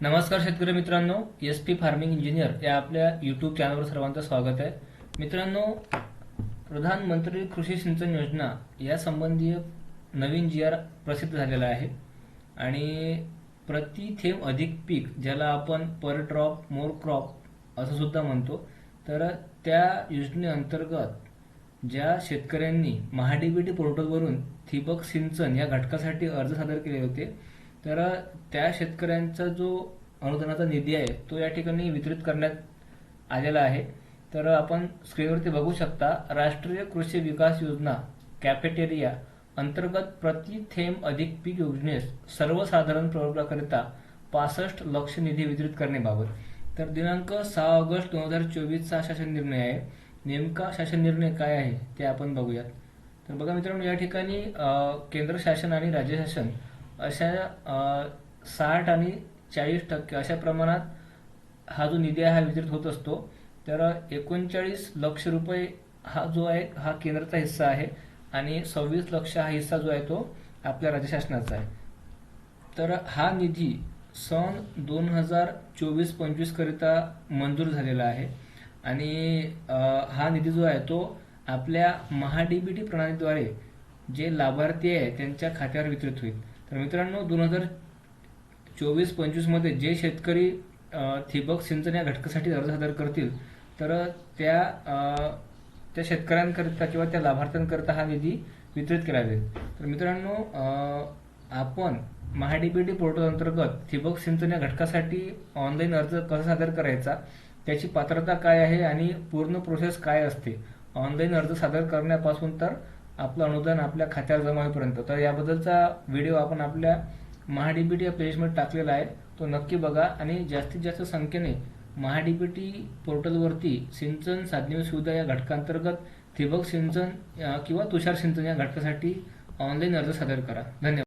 नमस्कार शेतकरी मित्रांनो एस पी फार्मिंग इंजिनियर या आपल्या यूट्यूब चॅनलवर सर्वांचं स्वागत आहे. मित्रांनो प्रधानमंत्री कृषी सिंचन योजना या संबंधी नवीन जी आर प्रसिद्ध झालेला आहे. आणि प्रति थेंब अधिक पीक ज्याला आपण पर ड्रॉप मोर क्रॉप असं सुद्धा म्हणतो. तर त्या योजनेअंतर्गत ज्या शेतकऱ्यांनी महाडीबीटी पोर्टलवरून ठिबक सिंचन या घटकासाठी अर्ज सादर केले होते तर त्या शेतकऱ्यांचा जो अनुदानाचा निधी आहे तो या ठिकाणी वितरित करण्यात आलेला आहे. तर आपण स्क्रीनवरती बघू शकता राष्ट्रीय कृषी विकास योजना कॅफेटेरिया अंतर्गत प्रति थेंब अधिक पीक योजनेस सर्वसाधारण प्रवर्गाकरिता पासष्ट लक्ष निधी वितरित करण्याबाबत. तर दिनांक सहा ऑगस्ट दोन हजार चोवीसचा शासन निर्णय आहे. नेमका शासन निर्णय काय आहे ते आपण बघूयात. तर बघा मित्रांनो या ठिकाणी केंद्र शासन आणि राज्य शासन अशा साठ आणि चाळीस टक्के अशा प्रमाणात हा जो निधी आहे हा वितरित होत असतो. तर एकोणचाळीस लक्ष रुपये हा जो आहे हा केंद्राचा हिस्सा आहे आणि सव्वीस लक्ष हा हिस्सा जो आहे तो आपल्या राज्य शासनाचा आहे. तर हा निधी सन दोन हजार चोवीस पंचवीसकरिता मंजूर झालेला आहे आणि हा निधी जो आहे तो आपल्या महाडीबीटी प्रणालीद्वारे जे लाभार्थी आहे त्यांच्या खात्यावर वितरित होईल. तर मित्रांनो दोन हजार चोवीस पंचवीसमध्ये जे शेतकरी ठिबक सिंचन या घटकासाठी अर्ज सादर करतील तर त्या त्या शेतकऱ्यांकरिता किंवा त्या लाभार्थ्यांकरिता हा निधी वितरित केला जाईल तर मित्रांनो आपण महाडीबीटी पोर्टल अंतर्गत ठिबक सिंचन या घटकासाठी ऑनलाईन अर्ज कसा सादर करायचा त्याची पात्रता काय आहे आणि पूर्ण प्रोसेस काय असते ऑनलाईन अर्ज सादर करण्यापासून तर आपलं अनुदान आपल्या खात्यावर जमा होईपर्यंत. तर याबद्दलचा व्हिडिओ आपण आपल्या महाडीबीटी या पेजमध्ये टाकलेला आहे. तो नक्की बघा आणि जास्तीत जास्त संख्येने महाडीबीटी पोर्टलवरती सिंचन साधने व सुविधा या घटकांतर्गत ठिबक सिंचन किंवा तुषार सिंचन या घटकासाठी ऑनलाईन अर्ज सादर करा. धन्यवाद.